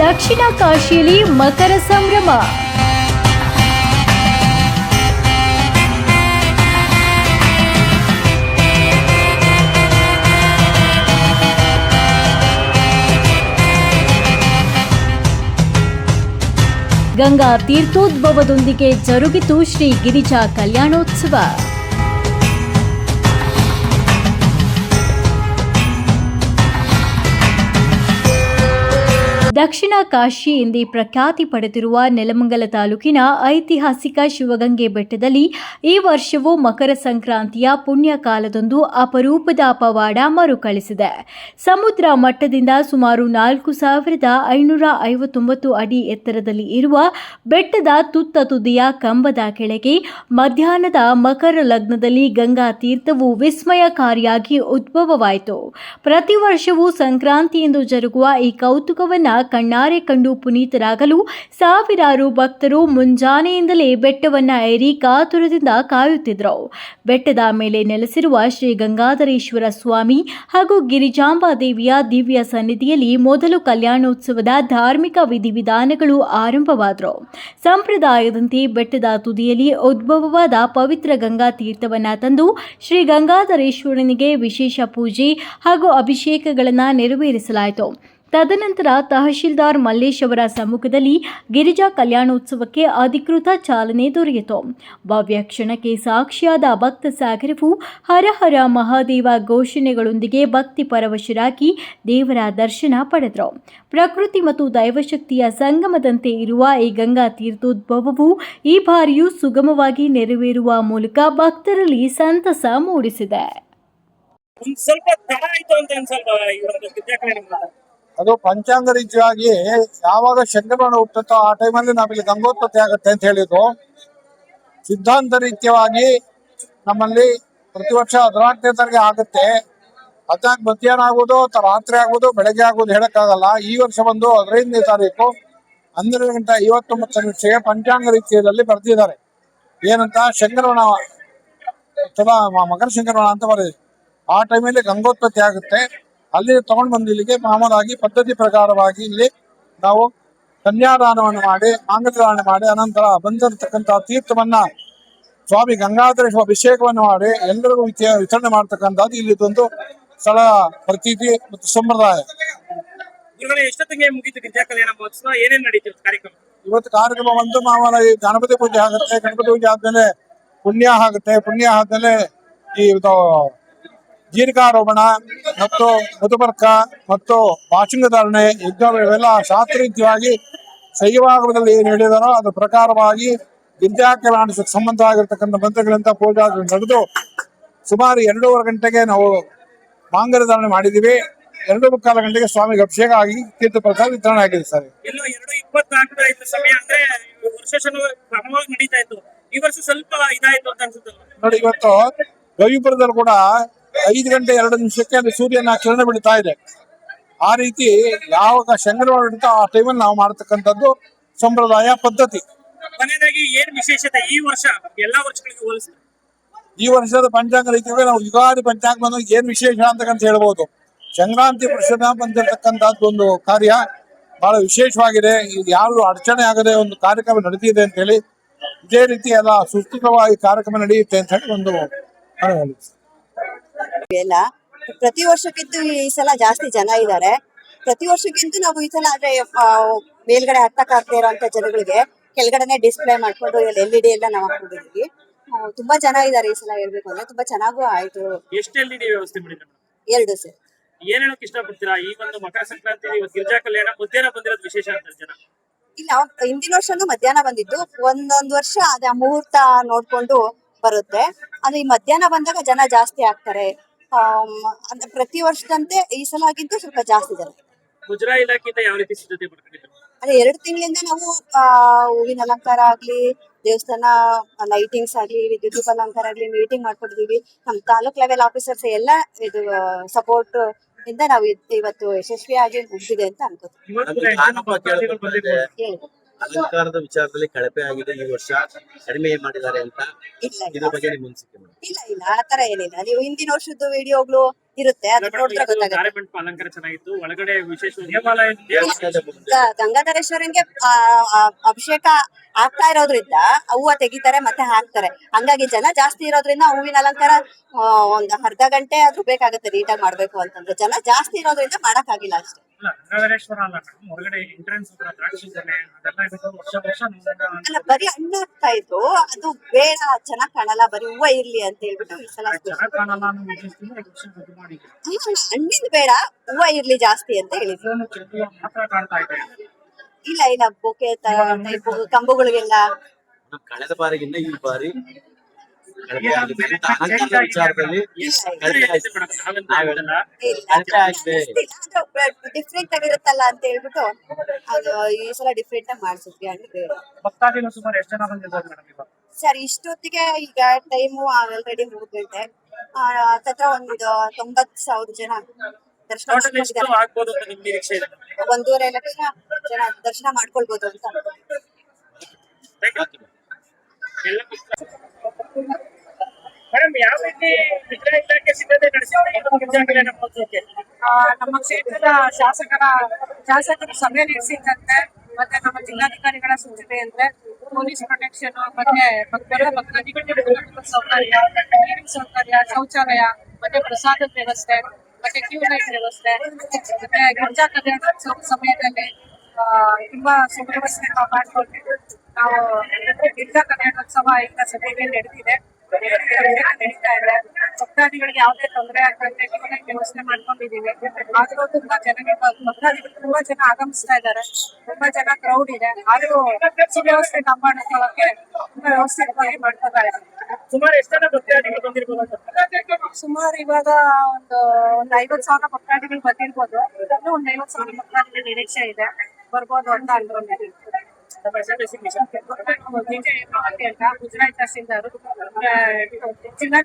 ದಕ್ಷಿಣ ಕಾಶಿಯಲ್ಲಿ ಮಕರ ಸಂಭ್ರಮ. ಗಂಗಾ ತೀರ್ಥೋದ್ಭವದೊಂದಿಗೆ ಜರುಗಿತು ಶ್ರೀ ಗಿರಿಜಾ ಕಲ್ಯಾಣೋತ್ಸವ. ದಕ್ಷಿಣ ಕಾಶಿ ಎಂದೇ ಪ್ರಖ್ಯಾತಿ ಪಡೆದಿರುವ ನೆಲಮಂಗಲ ತಾಲೂಕಿನ ಐತಿಹಾಸಿಕ ಶಿವಗಂಗೆ ಬೆಟ್ಟದಲ್ಲಿ ಈ ವರ್ಷವೂ ಮಕರ ಸಂಕ್ರಾಂತಿಯ ಪುಣ್ಯ ಕಾಲದೊಂದು ಅಪರೂಪದ ಪವಾಡ ಮರುಕಳಿಸಿದೆ. ಸಮುದ್ರ ಮಟ್ಟದಿಂದ ಸುಮಾರು ನಾಲ್ಕು ಸಾವಿರದ ಐನೂರ ಐವತ್ತೊಂಬತ್ತು ಅಡಿ ಎತ್ತರದಲ್ಲಿ ಇರುವ ಬೆಟ್ಟದ ತುತ್ತ ತುದಿಯ ಕಂಬದ ಕೆಳಗೆ ಮಧ್ಯಾಹ್ನದ ಮಕರ ಲಗ್ನದಲ್ಲಿ ಗಂಗಾ ತೀರ್ಥವು ವಿಸ್ಮಯಕಾರಿಯಾಗಿ ಉದ್ಭವವಾಯಿತು. ಪ್ರತಿ ವರ್ಷವೂ ಸಂಕ್ರಾಂತಿಯೆಂದು ಜರುಗುವ ಈ ಕೌತುಕವನ್ನ ಕಣ್ಣಾರೆ ಕಂಡು ಪುನೀತರಾಗಲು ಸಾವಿರಾರು ಭಕ್ತರು ಮುಂಜಾನೆಯಿಂದಲೇ ಬೆಟ್ಟವನ್ನ ಏರಿ ಕಾತುರದಿಂದ ಕಾಯುತ್ತಿದ್ದರು ಬೆಟ್ಟದ ಮೇಲೆ ನೆಲೆಸಿರುವ ಶ್ರೀ ಗಂಗಾಧರೇಶ್ವರ ಸ್ವಾಮಿ ಹಾಗೂ ಗಿರಿಜಾಂಬಾ ದೇವಿಯ ದಿವ್ಯ ಸನ್ನಿಧಿಯಲ್ಲಿ ಮೊದಲು ಕಲ್ಯಾಣೋತ್ಸವದ ಧಾರ್ಮಿಕ ವಿಧಿವಿಧಾನಗಳು ಆರಂಭವಾದರು. ಸಂಪ್ರದಾಯದಂತೆ ಬೆಟ್ಟದ ತುದಿಯಲ್ಲಿ ಉದ್ಭವವಾದ ಪವಿತ್ರ ಗಂಗಾ ತೀರ್ಥವನ್ನ ತಂದು ಶ್ರೀ ಗಂಗಾಧರೇಶ್ವರನಿಗೆ ವಿಶೇಷ ಪೂಜೆ ಹಾಗೂ ಅಭಿಷೇಕಗಳನ್ನು ನೆರವೇರಿಸಲಾಯಿತು. ತದನಂತರ ತಹಶೀಲ್ದಾರ್ ಮಲ್ಲೇಶ್ ಅವರ ಸಮ್ಮುಖದಲ್ಲಿ ಗಿರಿಜಾ ಕಲ್ಯಾಣೋತ್ಸವಕ್ಕೆ ಅಧಿಕೃತ ಚಾಲನೆ ದೊರೆಯಿತು. ಭವ್ಯ ಕ್ಷಣಕ್ಕೆ ಸಾಕ್ಷಿಯಾದ ಭಕ್ತ ಸಾಗರವು ಹರ ಹರ ಮಹಾದೇವ ಘೋಷಣೆಗಳೊಂದಿಗೆ ಭಕ್ತಿ ಪರವಶರಾಗಿ ದೇವರ ದರ್ಶನ ಪಡೆದರು. ಪ್ರಕೃತಿ ಮತ್ತು ದೈವಶಕ್ತಿಯ ಸಂಗಮದಂತೆ ಇರುವ ಈ ಗಂಗಾ ತೀರ್ಥೋದ್ಭವವು ಈ ಬಾರಿಯೂ ಸುಗಮವಾಗಿ ನೆರವೇರುವ ಮೂಲಕ ಭಕ್ತರಲ್ಲಿ ಸಂತಸ ಮೂಡಿಸಿದೆ. ಅದು ಪಂಚಾಂಗ ರೀತಿಯಾಗಿ ಯಾವಾಗ ಚಂದ್ರಗ್ರಹಣ ಹುಟ್ಟುತ್ತೋ ಆ ಟೈಮಲ್ಲಿ ನಮಗೆ ಗಂಗೋತ್ಪತ್ತಿ ಆಗುತ್ತೆ ಅಂತ ಹೇಳಿದ್ರು ಸಿದ್ಧಾಂತ ರೀತಿಯವಾಗಿ ನಮ್ಮಲ್ಲಿ ಪ್ರತಿ ವರ್ಷ ಹದಿನಾಲ್ಕನೇ ತಾರೀಕು ಆಗುತ್ತೆ. ಹದಿನಾಲ್ಕು ಮಧ್ಯಾಹ್ನ ಆಗೋದು ಅಥವಾ ರಾತ್ರಿ ಆಗೋದು, ಬೆಳಗ್ಗೆ ಆಗೋದು ಹೇಳಕ್ಕಾಗಲ್ಲ. ಈ ವರ್ಷ ಬಂದು ಹದಿನೈದನೇ ತಾರೀಕು ಹನ್ನೆರಡು ಗಂಟೆ ಐವತ್ತೊಂಬತ್ತು ನಿಮಿಷಕ್ಕೆ ಪಂಚಾಂಗ ರೀತಿಯಲ್ಲಿ ಬರೆದಿದ್ದಾರೆ. ಏನಂತ? ಶಂಕರವಣ ಅಥವಾ ಮಕರ ಶಂಕರವಣ ಅಂತ ಬರೆದಿದೆ ಆ ಟೈಮಲ್ಲಿ ಗಂಗೋತ್ಪತ್ತಿ ಆಗುತ್ತೆ. ಅಲ್ಲಿ ತಗೊಂಡು ಬಂದು ಇಲ್ಲಿಗೆ ಮಾಮೂಲಾಗಿ ಪದ್ಧತಿ ಪ್ರಕಾರವಾಗಿ ಇಲ್ಲಿ ನಾವು ಕನ್ಯಾದಾನವನ್ನು ಮಾಡಿ ಮಾಂಗಲ್ಯದಾನ ಮಾಡಿ ಅನಂತರ ಬಂದಿರತಕ್ಕಂತಹ ತೀರ್ಥವನ್ನ ಸ್ವಾಮಿ ಗಂಗಾಧರೇಶ್ವರ ಅಭಿಷೇಕವನ್ನು ಮಾಡಿ ಎಲ್ಲರಿಗೂ ವಿತ- ವಿತರಣೆ ಮಾಡತಕ್ಕಂಥದ್ದು ಇಲ್ಲಿ ಒಂದು ಸ್ಥಳ ಪ್ರತೀತಿ ಮತ್ತು ಸಂಪ್ರದಾಯ. ಎಷ್ಟೊತ್ತಿಗೆ ಮುಗಿತು ಮಹೋತ್ಸವ? ಏನೇನ್ ಕಾರ್ಯಕ್ರಮ? ಇವತ್ತು ಕಾರ್ಯಕ್ರಮ ಒಂದು ಮಾಮೂಲಾಗಿ ಗಣಪತಿ ಪೂಜೆ ಆಗುತ್ತೆ. ಗಣಪತಿ ಪೂಜೆ ಆದ್ಮೇಲೆ ಪುಣ್ಯ ಆಗುತ್ತೆ. ಪುಣ್ಯ ಆದ್ಮೇಲೆ ಈ ಇದು ಜೀರಿಕಾರೋಪಣ ಮತ್ತು ಮಧುಪರ್ಕ ಮತ್ತು ವಾಚಿಂಗಧಾರಣೆ ಯುದ್ಧ ಇವೆಲ್ಲ ಶಾಸ್ತ್ರೀಯವಾಗಿ ಶೈವಾಗಮದಲ್ಲಿ ಏನು ಹೇಳಿದಾರೋ ಅದರ ಪ್ರಕಾರವಾಗಿ ವಿದ್ಯಾಕಿಲಾಣಕ್ಕೆ ಸಂಬಂಧ ಆಗಿರ್ತಕ್ಕಂಥ ಮಂತ್ರಗಳಿಂದ ಪೂಜಾ ನಡೆದು ಸುಮಾರು ಎರಡೂವರೆ ಗಂಟೆಗೆ ನಾವು ಮಾಂಗಲ್ಯ ಧಾರಣೆ ಮಾಡಿದ್ದೀವಿ. ಎರಡು ಮುಕ್ಕಾಲು ಗಂಟೆಗೆ ಸ್ವಾಮಿಗೆ ಅಭಿಷೇಕ ಆಗಿ ತೀರ್ಥ ಪ್ರಸಾದ ವಿತರಣೆ ಆಗಿದೆ ಸರ್. ಎಲ್ಲೋ ಎರಡು ಇಪ್ಪತ್ನಾಲ್ಕು ಆಯ್ತು ಸಮಯ ಅಂದ್ರೆ ವರ್ಷ ಕ್ರಮವಾಗಿ ನಡೀತಾ ಇತ್ತು. ಈ ವರ್ಷ ಸ್ವಲ್ಪ ಇದಾಯ್ತು ಅಂತ ಅನ್ಸುತ್ತಲ್ಲ ನೋಡಿ ಇವತ್ತು ಗವಿಪುರದಲ್ಲಿ ಕೂಡ ಐದು ಗಂಟೆ ಎರಡು ನಿಮಿಷಕ್ಕೆ ಅದು ಸೂರ್ಯನ ಕಿರಣ ಬಿಡ್ತಾ ಇದೆ. ಆ ರೀತಿ ಯಾವಾಗ ಶಂಕರವಾರ ಇಡುತ್ತೋ ಆ ಟೈಮಲ್ಲಿ ನಾವು ಮಾಡ್ತಕ್ಕಂಥದ್ದು ಸಂಪ್ರದಾಯ ಪದ್ಧತಿ. ಕೊನೆಯದಾಗಿ ಏನ್ ವಿಶೇಷತೆ ಈ ವರ್ಷ? ಎಲ್ಲಾ ವರ್ಷಗಳಿಗೆ ಹೋಲಿಸಿದ್ರೆ. ಈ ವರ್ಷದ ಪಂಚಾಂಗ ರೀತಿಯಲ್ಲಿ ನಾವು ಯುಗಾದಿ ಪಂಚಾಂಗವನ್ನು ಏನ್ ವಿಶೇಷ ಅಂತಕ್ಕಂತ ಹೇಳ್ಬೋದು. ಸಂಕ್ರಾಂತಿ ಪ್ರಶ್ನೆ ಬಂದಿರತಕ್ಕಂಥದ್ದು ಒಂದು ಕಾರ್ಯ. ಬಹಳ ವಿಶೇಷವಾಗಿದೆ. ಇದು ಯಾರು ಅಡಚಣೆ ಆಗದೆ ಒಂದು ಕಾರ್ಯಕ್ರಮ ನಡೆದಿದೆ ಅಂತ ಹೇಳಿ ಇದೇ ರೀತಿ ಎಲ್ಲ ಸುಸ್ಥಿರವಾಗಿ ಕಾರ್ಯಕ್ರಮ ನಡೆಯುತ್ತೆ ಅಂತ ಹೇಳಿ ಒಂದು. ಎಲ್ಲ. ಪ್ರತಿ ವರ್ಷಕ್ಕಿಂತ ಈ ಸಲ ಜಾಸ್ತಿ ಜನ ಇದ್ದಾರೆ ಪ್ರತಿ ವರ್ಷಕ್ಕಿಂತ ನಾವು ಈ ಸಲ ಆದ್ರೆ ಮೇಲ್ಗಡೆ ಹತ್ತಕ್ ಆಗ್ತಾ ಇರೋಂತ ಜನಗಳಿಗೆ ಕೆಳಗಡೆನೆ ಡಿಸ್ಪ್ಲೇ ಮಾಡ್ಕೊಂಡು ಎಲ್ ಇ ಡಿ ಎಲ್ಲ ನಾವು ಹಾಕೊಂಡಿದ್ವಿ ತುಂಬಾ ಜನ ಇದಾರೆ ಈ ಸಲ ಹೇಳ್ಬೇಕು ಅಂದ್ರೆ ತುಂಬಾ ಚೆನ್ನಾಗೂ ಆಯ್ತು. ಎಷ್ಟು ಎಲ್ ಇಡಿ ವ್ಯವಸ್ಥೆ ಮಾಡಿದ್ರೆ? ಎರಡು ಸರ್. ಏನ್ ಹೇಳಕ್ ಇಷ್ಟಪಡ್ತೀರಾ? ಈ ಒಂದು ಮಕರ ಸಂಕ್ರಾಂತಿ ಇವತ್ತು ಗಿರಿಜಾ ಕಲ್ಯಾಣ ಮಧ್ಯಾಹ್ನ ಬಂದಿರೋದು ವಿಶೇಷ ಅಂತ ಜನ ಇಲ್ಲ ಹಿಂದಿನ ವರ್ಷನು ಮಧ್ಯಾಹ್ನ ಬಂದಿದ್ದು. ಒಂದೊಂದು ವರ್ಷ ಅದೇ ಮುಹೂರ್ತ ನೋಡ್ಕೊಂಡು ಬರುತ್ತೆ. ಅದು ಈ ಮಧ್ಯಾಹ್ನ ಬಂದಾಗ ಜನ ಜಾಸ್ತಿ ಆಗ್ತಾರೆ. ಪ್ರತಿ ವರ್ಷದಂತೆ ಈ ಸಲ ಆಗಿದ್ದು ಸ್ವಲ್ಪ ಜಾಸ್ತಿ ಜನ ಮುಜರಾ ಇಲಾಖೆಯಿಂದ ಯಾವ ರೀತಿ ಸಿದ್ಧತೆ ಮಾಡ್ಕೊಂಡಿದ್ರು ಅದೇ ಎರಡು ತಿಂಗಳಿಂದ ನಾವು ಆ, ಹೂವಿನ ಅಲಂಕಾರ ಆಗ್ಲಿ ದೇವಸ್ಥಾನ ಲೈಟಿಂಗ್ಸ್ ಆಗ್ಲಿ ವಿದ್ಯುತ್ ಅಲಂಕಾರ ಆಗ್ಲಿ ಮೀಟಿಂಗ್ ಮಾಡ್ಕೊಟ್ಟಿದೀವಿ. ನಮ್ಮ ತಾಲೂಕ್ ಲೆವೆಲ್ ಆಫೀಸರ್ಸ್ ಎಲ್ಲ ಇದು ಸಪೋರ್ಟ್ ಇಂದ ನಾವು ಇದ್- ಇವತ್ತು ಯಶಸ್ವಿಯಾಗಿ ಮುಗಿದಿದೆ ಅಂತ ಅನ್ಕೋತೀವಿ ಅಲಂಕಾರದ ವಿಚಾರದಲ್ಲಿ ಕಳಪೆ ಆಗಿದೆ ಈ ವರ್ಷ. ಕಡಿಮೆ ಮಾಡಿದ್ದಾರೆ ಅಂತ ಇಲ್ಲ ಇದ್ರ ಬಗ್ಗೆ ಅನಿಸಿಕೆ ಇಲ್ಲ ಇಲ್ಲ. ಆತರ ಏನಿಲ್ಲ. ನೀವು ಹಿಂದಿನ ವರ್ಷದ್ದು ವಿಡಿಯೋಗಳು ಇರುತ್ತೆ ನೋಡಿದ್ರೆ ಗೊತ್ತಾಗುತ್ತೆ. ಅಲಂಕಾರ ಚೆನ್ನಾಗಿತ್ತು. ಒಳಗಡೆ ವಿಶೇಷ ದೇವಾಲಯ ದೇವಸ್ಥಾನದ ಗ- ಗಂಗಾಧರೇಶ್ವರನ್ಗೆ ಆ, ಆ, ಅಭಿಷೇಕ ಆಗ್ತಾ ಇರೋದ್ರಿಂದ ಹೂವ ತೆಗಿತಾರೆ ಮತ್ತೆ ಹಾಕ್ತಾರೆ. ಹಂಗಾಗಿ ಜನ ಜಾಸ್ತಿ ಇರೋದ್ರಿಂದ ಹೂವಿನ ಅಲಂಕಾರ ಆ, ಒಂದ್ ಅರ್ಧ ಗಂಟೆ ಆದ್ರೂ ಬೇಕಾಗುತ್ತೆ ನೀಟಾಗಿ ಮಾಡ್ಬೇಕು ಅಂತಂದ್ರೆ. ಜನ ಜಾಸ್ತಿ ಇರೋದ್ರಿಂದ ಮಾಡಕ್ ಆಗಿಲ್ಲ ಅಷ್ಟೇ. ಅಲ್ಲ ಗಂಗಾಧರೇಶ್ವರ ಅಲ್ಲ ಮೇಡಮ್. ಹೊರಗಡೆ ಎಂಟ್ರೆನ್ಸ್ ಹತ್ರ ದ್ರಾಕ್ಷಿ ಜೊತೆ ಅದೆಲ್ಲ ಇರೋದು ವರ್ಷ ವರ್ಷ ನೋಡೋಣ ಅಲ್ಲ ಬರೀ ಹಣ್ಣು ಆಗ್ತಾ ಇತ್ತು. ಅದು ಬೇಡ ಚೆನ್ನಾಗ್ ಕಾಣಲ್ಲ ಬರೀ ಹೂವ ಇರ್ಲಿ ಅಂತ ಹೇಳ್ಬಿಟ್ಟು ಈ ಸಲ ಚೆನ್ನಾಗಿ ಕಾಣಲ್ಲ ಅನ್ನೋ ಉದ್ದೇಶದಿಂದ ಈ ವರ್ಷ ರದ್ದು ಮಾಡಿದ್ರು ಹಣ್ಣಿಂದ ಬೇಡ. ಹೂವ ಇರ್ಲಿ ಜಾಸ್ತಿ ಅಂತ ಹೇಳಿದ್ರು ಇಲ್ಲ ಇಲ್ಲ ಬೊಕೆ ತರ type ಕಂಬಗಳಿಗೆಲ್ಲ. ಮೇಡಮ್, ಕಳೆದ ಬಾರಿಗಿಂತ ಈ ಬಾರಿ ಆಗಿದೆ. ಅಂತ ವಿಚಾರದಲ್ಲಿ ಆಗಿದೆ. ಆಗಿದೆ. ಡಿಫ್ರೆಂಟ್ ಆಗಿರುತ್ತಲ್ಲ ಅಂತ ಹೇಳ್ಬಿಟ್ಟು ಅದು ಈ ಸಲ ಡಿಫ್ರೆಂಟ್ ಆಗಿ ಮಾಡ್ಸಿದ್ವಿ ಹಣ್ಣು ಬೇಡ ಭಕ್ತಾದಿಗಳು ಸುಮಾರು ಎಷ್ಟು ಜನ ಬಂದಿದ್ದಾರೆ ಮೇಡಮ್ ಇವಾಗ? ಸರ್ ಇಷ್ಟೊತ್ತಿಗೆ ಈಗ ಟೈಮು ಆಲ್ರೆಡಿ ಮೂರ್ ಗಂಟೆ. ಹತ್ತತ್ರ ಒಂದು ತೊಂಬತ್ ಸಾವಿರ ಜನ ದರ್ಶನ ಒಂದೂವರೆ ಲಕ್ಷ ಜನ ದರ್ಶನ ಮಾಡ್ಕೊಳ್ಬೋದು ಅಂತ. ನಮ್ಮ ಕ್ಷೇತ್ರದ ಶಾಸಕರ ಶಾಸಕರು ಸಭೆ ನಡೆಸಿದಂತೆ ಮತ್ತೆ ನಮ್ಮ ಜಿಲ್ಲಾಧಿಕಾರಿಗಳ ಸೂಚನೆ ಅಂದ್ರೆ ಪೊಲೀಸ್ ಪ್ರೊಟೆಕ್ಷನ್, ಮತ್ತೆ ಬರ ಭಕ್ತಾದಿಗಳಿಗೆ ಮೂಲಭೂತ ಸೌಕರ್ಯ, ನೀರಿನ ಸೌಕರ್ಯ, ಶೌಚಾಲಯ, ಮತ್ತೆ ಪ್ರಸಾದದ ವ್ಯವಸ್ಥೆ, ಮತ್ತೆ ಕ್ಯೂ ಲೈಟ್ ವ್ಯವಸ್ಥೆ, ಮತ್ತೆ ಗಿರ್ಜಾ ಕಲ್ಯಾಣೋತ್ಸವ ಸಮಯದಲ್ಲಿ ತುಂಬಾ ಸುವ್ಯವಸ್ಥೆ ಮಾಡ್ಕೊಂಡು ನಾವು ಗಿರ್ಜಾ ಕಲ್ಯಾಣೋತ್ಸವ ಈಗ ಸಭೆಯಲ್ಲಿ ನಡೆದಿದೆ. ನಡೀತಾ ಇದೆ ಭಕ್ತಾದಿಗಳಿಗೆ ಯಾವುದೇ ತೊಂದರೆ ಆಗದಂತೆ ಯೋಚನೆ ವ್ಯವಸ್ಥೆ ಮಾಡ್ಕೊಂಡಿದೀವಿ ಆದ್ರೂ ತುಂಬಾ ಜನಗಳು ಭಕ್ತಾದಿಗಳು ತುಂಬಾ ಜನ ಆಗಮಿಸ್ತಾ ಇದ್ದಾರೆ. ತುಂಬಾ ಜನ ಕ್ರೌಡ್ ಇದೆ. ಆದ್ರೂ ಸುವ್ಯವಸ್ಥೆ ಕಾಪಾಡ್ಕೊಳ್ಳೋಕೆ ತುಂಬಾ ವ್ಯವಸ್ಥೆ ಮಾಡ್ಕೊತಾ ಇದ್ದಾರೆ. ಸುಮಾರು ಎಷ್ಟು ಜನ ಭಕ್ತಾದಿಗಳು ಬಂದಿರ್ಬೋದು ಸುಮಾರು ಇವಾಗ ಒಂದು ಒಂದ್ ಐವತ್ ಸಾವಿರ ಭಕ್ತಾದಿಗಳು ಬಂದಿರ್ಬೋದು. ಇನ್ನೂ ಒಂದ್ ಐವತ್ ಸಾವಿರ ಭಕ್ತಾದಿಗಳ ನಿರೀಕ್ಷೆ ಇದೆ. ಬರ್ಬೋದು ಅಂತ ಅನ್ಕೊಂಡಿದ್ದೀವಿ the present designation. ગુજરાત તહેસીલદારો જિલ્લા